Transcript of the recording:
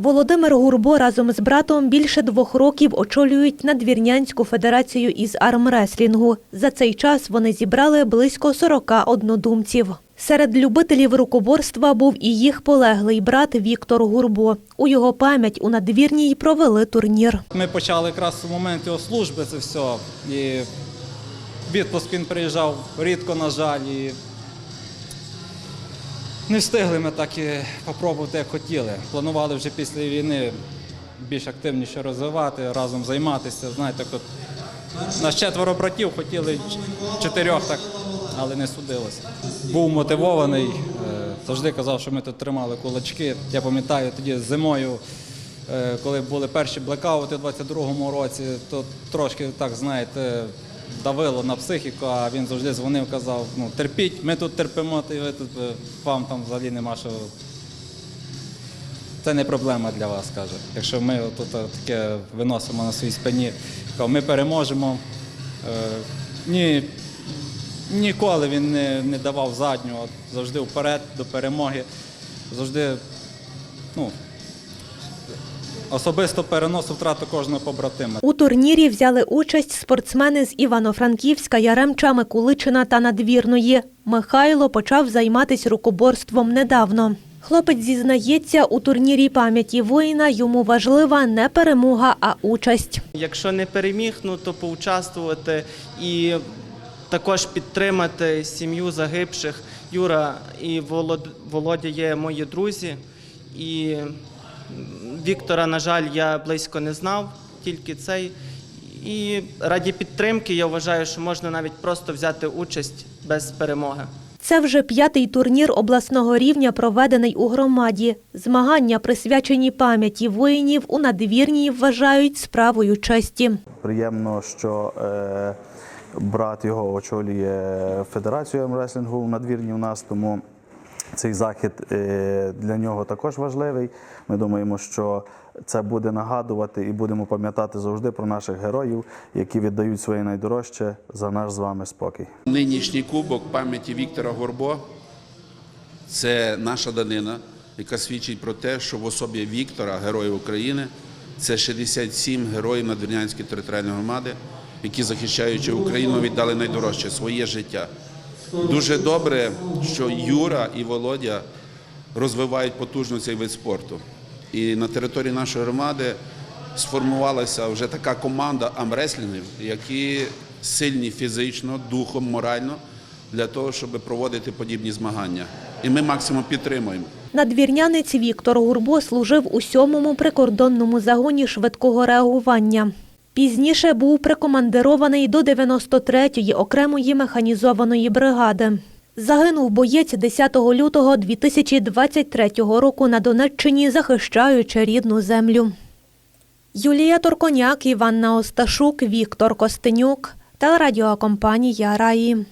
Володимир Гурбо разом з братом більше двох років очолюють надвірнянську федерацію із армреслінгу. За цей час вони зібрали близько 40 однодумців. Серед любителів рукоборства був і їх полеглий брат Віктор Гурбо. У його пам'ять у надвірній провели турнір. Ми почали якраз у момент його служби це все. І відпуск він приїжджав рідко, на жаль. І не встигли ми так і попробувати, як хотіли. Планували вже після війни більш активніше розвивати, разом займатися. Знаєте, от нас четверо братів хотіли чотирьох так, але не судилося. Був мотивований, е, завжди казав, що ми тут тримали кулачки. Я пам'ятаю тоді зимою. Е, коли були перші блекаути у 22-му році, то трошки так, знаєте, давило на психіку, а він завжди дзвонив, казав, ну терпіть, ми тут терпимо, і ви тут е, вам там взагалі нема що. Це не проблема для вас, каже. Якщо ми тут е, таке виносимо на своїй спині, ми переможемо. Е, Ні, ніколи він не, не давав заднього, завжди вперед до перемоги, завжди, ну, особисто переносив втрату кожного побратима. У турнірі взяли участь спортсмени з Івано-Франківська, Яремча, Микуличина та Надвірної. Михайло почав займатися рукоборством недавно. Хлопець зізнається, у турнірі пам'яті воїна йому важлива не перемога, а участь. Якщо не переміг, ну то поучаствувати і також підтримати сім'ю загибших. Юра і Володя є мої друзі. І Віктора, на жаль, я близько не знав, тільки цей. І раді підтримки я вважаю, що можна навіть просто взяти участь без перемоги. Це вже п'ятий турнір обласного рівня, проведений у громаді. Змагання, присвячені пам'яті воїнів, у надвірній вважають справою честі. Приємно, що е, брат його очолює Федерацію армреслінгу в надвірні у нас, тому цей захід е, для нього також важливий. Ми думаємо, що це буде нагадувати і будемо пам'ятати завжди про наших героїв, які віддають своє найдорожче за наш з вами спокій. Нинішній кубок пам'яті Віктора Горбо це наша данина, яка свідчить про те, що в особі Віктора, Героя України, це 67 героїв Надвірнянської територіальної громади, які, захищаючи Україну, віддали найдорожче своє життя. Дуже добре, що Юра і Володя розвивають потужно цей вид спорту. І на території нашої громади сформувалася вже така команда амреслінгів, які сильні фізично, духом, морально для того, щоб проводити подібні змагання. І ми максимум підтримуємо. Надвірнянець Віктор Гурбо служив у сьомому прикордонному загоні швидкого реагування. Пізніше був прикомандирований до 93-ї окремої механізованої бригади. Загинув боєць 10 лютого 2023 року на Донеччині, захищаючи рідну землю. Юлія Торконяк, Іванна Осташук, Віктор Костенюк, телерадіокомпанія Раї.